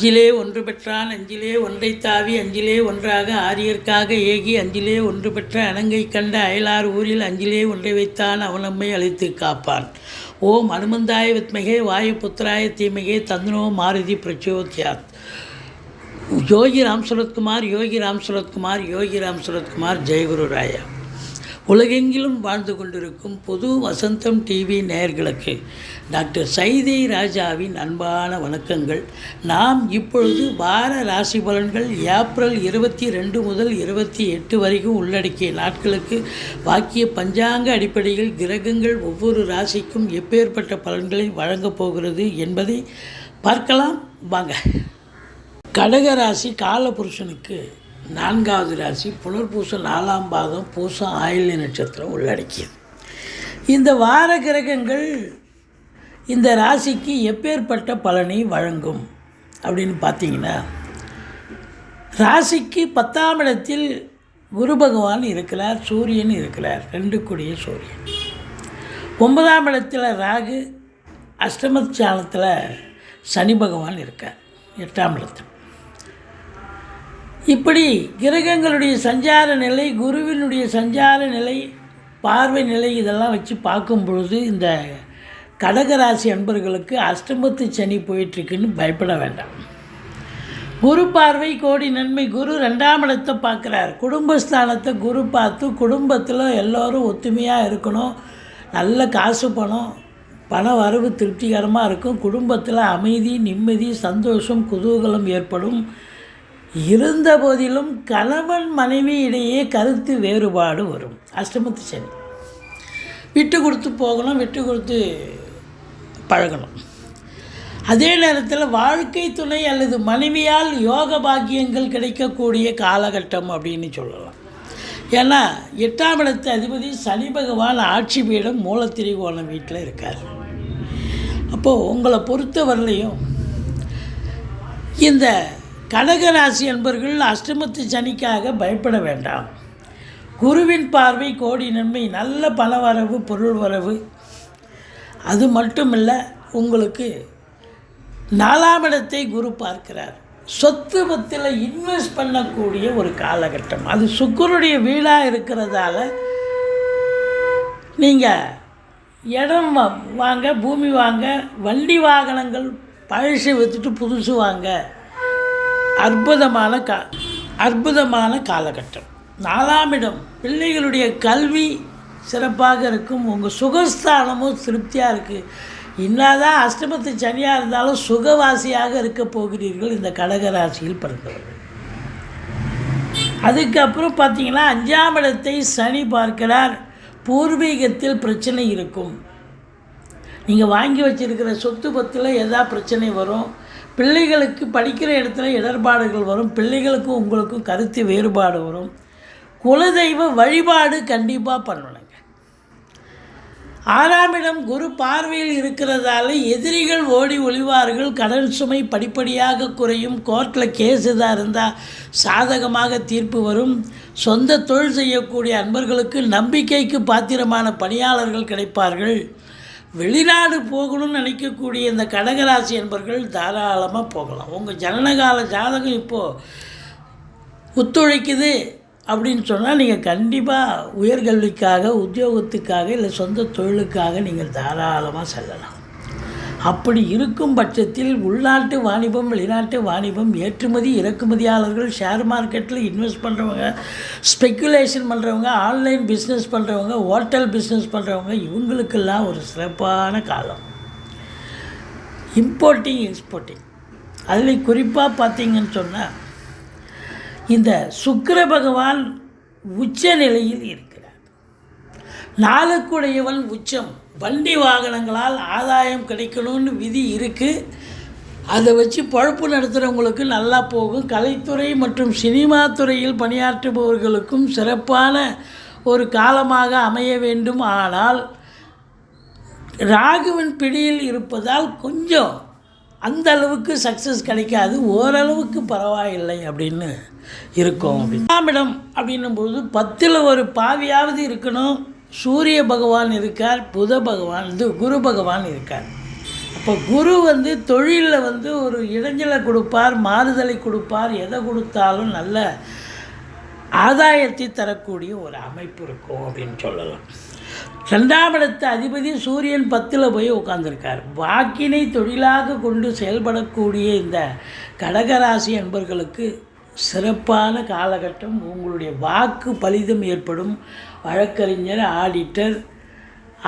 அஞ்சிலே ஒன்று பெற்றான் அஞ்சிலே ஒன்றை தாவி அஞ்சிலே ஒன்றாக ஆரியர்க்காக ஏகி அஞ்சிலே ஒன்று பெற்ற அணங்கை கண்ட அயலார் ஊரில் அஞ்சிலே ஒன்றை வைத்தான் அவனம்மை அழைத்து காப்பான். ஓம் அனுமந்தாய வித்மகே வாயு புத்திராய தீமகே தந்தனோ மாருதி பிரச்சோத்யாத். யோகி ராம் சுரத்குமார் யோகி ராம் சுரத்குமார் யோகி ராம் சுரத்குமார் ஜெயகுரு ராயா. உலகெங்கிலும் வாழ்ந்து கொண்டிருக்கும் பொது வசந்தம் டிவி நேயர்களுக்கு டாக்டர் சைதை ராஜாவின் அன்பான வணக்கங்கள். நாம் இப்பொழுது வார ராசி பலன்கள் ஏப்ரல் இருபத்தி ரெண்டு முதல் இருபத்தி எட்டு வரைக்கும் உள்ளடக்கிய நாட்களுக்கு வாக்கிய பஞ்சாங்க அடிப்படையில் கிரகங்கள் ஒவ்வொரு ராசிக்கும் எப்பேற்பட்ட பலன்களை வழங்கப் போகிறது என்பதை பார்க்கலாம். வாங்க. கடக ராசி காலபுருஷனுக்கு நான்காவது ராசி புனர்பூசம் நாலாம் பாதம் பூசம் ஆயில்ய நட்சத்திரம் உள்ளடக்கியது. இந்த வார கிரகங்கள் இந்த ராசிக்கு எப்பேற்பட்ட பலனை வழங்கும் அப்படின்னு பார்த்தீங்கன்னா ராசிக்கு பத்தாம் இடத்தில் குரு பகவான் இருக்கிறார் சூரியன் இருக்கிறார் ரெண்டு கூடிய சூரியன். ஒன்பதாம் இடத்தில் ராகு அஷ்டமஸ்தானத்தில் சனி பகவான் இருக்கார் எட்டாம் இடத்தில். இப்படி கிரகங்களுடைய சஞ்சார நிலை குருவினுடைய சஞ்சார நிலை பார்வை நிலை இதெல்லாம் வச்சு பார்க்கும் பொழுது இந்த கடகராசி அன்பர்களுக்கு அஷ்டமத்து சனி போயிட்டுருக்குன்னு பயப்பட வேண்டாம். குரு பார்வை கோடி நன்மை குரு ரெண்டாம் இடத்தை பார்க்குறார். குடும்பஸ்தானத்தை குரு பார்த்து குடும்பத்தில் எல்லோரும் ஒத்துமையாக இருக்கணும். நல்ல காசு பணம் பண வரவு திருப்திகரமாக இருக்கும். குடும்பத்தில் அமைதி நிம்மதி சந்தோஷம் குதூகலம் ஏற்படும். இருந்த போதிலும் கணவன் மனைவி இடையே கருத்து வேறுபாடு வரும். அஷ்டமத்து சனி. விட்டு கொடுத்து போகணும் விட்டு கொடுத்து பழகணும். அதே நேரத்தில் வாழ்க்கை துணை அல்லது மனைவியால் யோக பாக்கியங்கள் கிடைக்கக்கூடிய காலகட்டம் அப்படின்னு சொல்லலாம். ஏன்னா எட்டாம் இடத்து அதிபதி சனி பகவான் ஆட்சி பீடம் மூலத்திரிகோணம் வீட்டில் இருக்கார். அப்போது உங்களை பொறுத்தவரையிலையும் இந்த கடகராசி என்பர்கள் அஷ்டமத்து சனிக்காக பயப்பட வேண்டாம். குருவின் பார்வை கோடி நன்மை நல்ல பல வரவு பொருள் வரவு. அது மட்டுமில்லை உங்களுக்கு நாலாம் இடத்தை குரு பார்க்கிறார். சொத்து பத்தில் இன்வெஸ்ட் பண்ணக்கூடிய ஒரு காலகட்டம். அது சுக்கருடைய வீடாக இருக்கிறதால நீங்கள் இடம் வாங்க பூமி வாங்க வண்டி வாகனங்கள் பழசு விற்றுட்டு புதுசு வாங்க. அற்புதமான கா அற்புதமான காலகட்டம். நாலாம் இடம். பிள்ளைகளுடைய கல்வி சிறப்பாக இருக்கும். உங்கள் சுகஸ்தானமும் திருப்தியாக இருக்குது என்னதான் அஷ்டமத்து சனியாக இருந்தாலும் சுகவாசியாக இருக்க போகிறீர்கள் இந்த கடகராசியில் பிறந்தவர்கள். அதுக்கப்புறம் பார்த்தீங்கன்னா அஞ்சாம் இடத்தை சனி பார்க்கிறார். பூர்வீகத்தில் பிரச்சனை இருக்கும். நீங்கள் வாங்கி வச்சுருக்கிற சொத்து பத்தில் எதா பிரச்சனை வரும். பிள்ளைகளுக்கு படிக்கிற இடத்துல இடர்பாடுகள் வரும் பிள்ளைகளுக்கும் உங்களுக்கும் கருத்து வேறுபாடு வரும். குலதெய்வ வழிபாடு கண்டிப்பாக பண்ணணுங்க. ஆறாம் இடம் குரு பார்வையில் இருக்கிறதால எதிரிகள் ஓடி ஒளிவார்கள் கடன் சுமை படிப்படியாக குறையும் கோர்ட்டில் கேஸ் எதாக இருந்தால் சாதகமாக தீர்ப்பு வரும். சொந்த தொழில் செய்யக்கூடிய அன்பர்களுக்கு நம்பிக்கைக்கு பாத்திரமான பணியாளர்கள் கிடைப்பார்கள். வெளிநாடு போகணும்னு நினைக்கக்கூடிய இந்த கடகராசி என்பர்கள் தாராளமாக போகலாம். உங்கள் ஜனனகால ஜாதகம் இப்போது ஒத்துழைக்குது அப்படின்னு சொன்னால் நீங்கள் கண்டிப்பாக உயர்கல்விக்காக உத்தியோகத்துக்காக இல்லை சொந்த தொழிலுக்காக நீங்கள் தாராளமாக செல்லலாம். அப்படி இருக்கும் பட்சத்தில் உள்நாட்டு வாணிபம் வெளிநாட்டு வாணிபம் ஏற்றுமதி இறக்குமதியாளர்கள் ஷேர் மார்க்கெட்டில் இன்வெஸ்ட் பண்ணுறவங்க ஸ்பெக்குலேஷன் பண்ணுறவங்க ஆன்லைன் பிஸ்னஸ் பண்ணுறவங்க ஹோட்டல் பிஸ்னஸ் பண்ணுறவங்க இவங்களுக்கெல்லாம் ஒரு சிறப்பான காலம். இம்போர்ட்டிங் எக்ஸ்போர்ட்டிங் அதில் குறிப்பாக பார்த்தீங்கன்னு சொன்னால் இந்த சுக்கர பகவான் உச்ச நிலையில் இருக்கிறார். நாளுக்குடையவன் உச்சம். வண்டி வாகனங்களால் ஆதாயம் கிடைக்கணும்னு விதி இருக்குது அதை வச்சு பழப்பு நடத்துகிறவங்களுக்கு நல்லா போகும். கலைத்துறை மற்றும் சினிமா துறையில் பணியாற்றுபவர்களுக்கும் சிறப்பான ஒரு காலமாக அமைய வேண்டும். ஆனால் ராகுவின் பிடியில் இருப்பதால் கொஞ்சம் அந்த அளவுக்கு சக்ஸஸ் கிடைக்காது. ஓரளவுக்கு பரவாயில்லை அப்படின்னு இருக்கும். அப்படின்னு இடம் அப்படின்னும் பொழுது பத்தில் ஒரு பாவியாவது இருக்கணும். சூரிய பகவான் இருக்கார் புத பகவான் இது குரு பகவான் இருக்கார். அப்போ குரு வந்து தொழிலில் வந்து ஒரு இடைஞ்சலை கொடுப்பார் மாறுதலை கொடுப்பார் எதை கொடுத்தாலும் நல்ல ஆதாயத்தை தரக்கூடிய ஒரு அமைப்பு இருக்கும் அப்படின்னு சொல்லலாம். ரெண்டாம் இடத்து அதிபதி சூரியன் பத்தில் போய் உட்காந்துருக்கார் வாக்கினை தொழிலாக கொண்டு செயல்படக்கூடிய இந்த கடகராசி என்பர்களுக்கு சிறப்பான காலகட்டம். உங்களுடைய வாக்கு பலிதம் ஏற்படும். வழக்கறிஞர் ஆடிட்டர்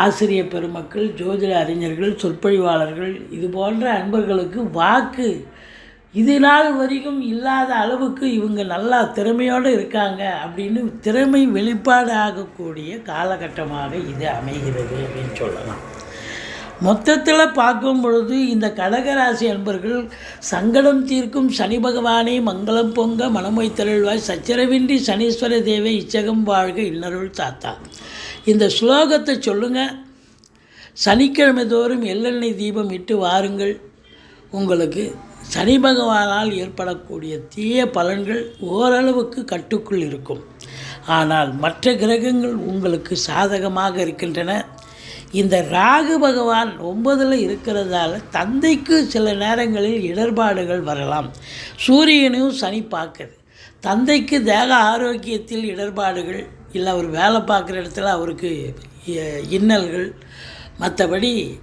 ஆசிரியர் பெருமக்கள் ஜோதிட அறிஞர்கள் சொற்பொழிவாளர்கள் இது போன்ற அன்பர்களுக்கு வாக்கு. இது நாள் வரைக்கும் இல்லாத அளவுக்கு இவங்க நல்லா திறமையோடு இருக்காங்க அப்படின்னு திறமை வெளிப்பாடு ஆகக்கூடிய காலகட்டமாக இது அமைகிறது அப்படின்னு சொல்லலாம். மொத்தத்தில் பார்க்கும் பொழுது இந்த கடகராசி அன்பர்கள் சங்கடம் தீர்க்கும் சனி பகவானை மங்களம் பொங்க மனமொய் திரள்வாய் சச்சரவின்றி சனீஸ்வர தேவை இச்சகம் வாழ்க இன்னருள் தாத்தா. இந்த ஸ்லோகத்தை சொல்லுங்கள் சனிக்கிழமை தோறும் எள்ளெண்ணெய் தீபம் இட்டு வாருங்கள். உங்களுக்கு சனி பகவானால் ஏற்படக்கூடிய தீய பலன்கள் ஓரளவுக்கு கட்டுக்குள் இருக்கும். ஆனால் மற்ற கிரகங்கள் உங்களுக்கு சாதகமாக இருக்கின்றன. இந்த ராகு பகவான் ஒன்பதில் இருக்கிறதால தந்தைக்கு சில நேரங்களில் இடர்பாடுகள் வரலாம். சூரியனையும் சனி பார்க்குது. தந்தைக்கு தேக ஆரோக்கியத்தில் இடர்பாடுகள் இல்லை அவர் வேலை பார்க்குற இடத்துல அவருக்கு இ- இன்னல்கள். மற்றபடி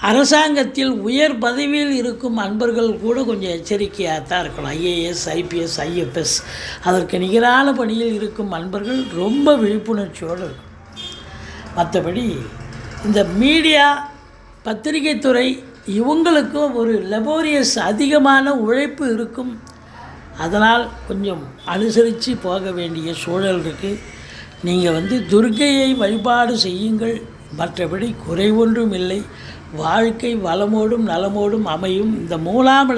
அரசாங்கத்தில் உயர் பதவியில் இருக்கும் அன்பர்கள் கூட கொஞ்சம் எச்சரிக்கையாக தான் இருக்கணும். ஐஏஎஸ் ஐபிஎஸ் ஐஎஃப்எஸ் அதற்கு நிகரான பணியில் இருக்கும் அன்பர்கள் ரொம்ப விழிப்புணர்ச்சியோடு இருக்கும் மற்றபடி இந்த மீடியா பத்திரிகை துறை இவங்களுக்கும் ஒரு லெபோரியஸ் அதிகமான உழைப்பு இருக்கும். அதனால் கொஞ்சம் அனுசரித்து போக வேண்டிய சூழல் இருக்குது நீங்கள் வந்து துர்க்கையை வழிபாடு செய்யுங்கள். மற்றபடி குறை ஒன்றும் இல்லை. வாழ்க்கை வளமோடும் நலமோடும் அமையும். இந்த மூலாம்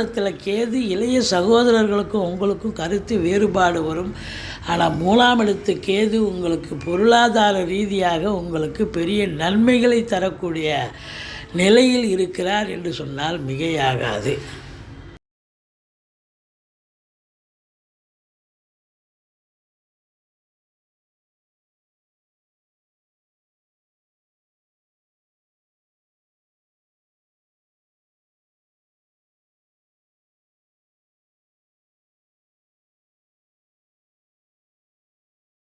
கேது இளைய சகோதரர்களுக்கும் உங்களுக்கும் கருத்து வேறுபாடு வரும். ஆனால் மூலாம் எழுத்து கேது உங்களுக்கு பொருளாதார ரீதியாக உங்களுக்கு பெரிய நன்மைகளை தரக்கூடிய நிலையில் இருக்கிறார் என்று சொன்னால் மிகையாகாது.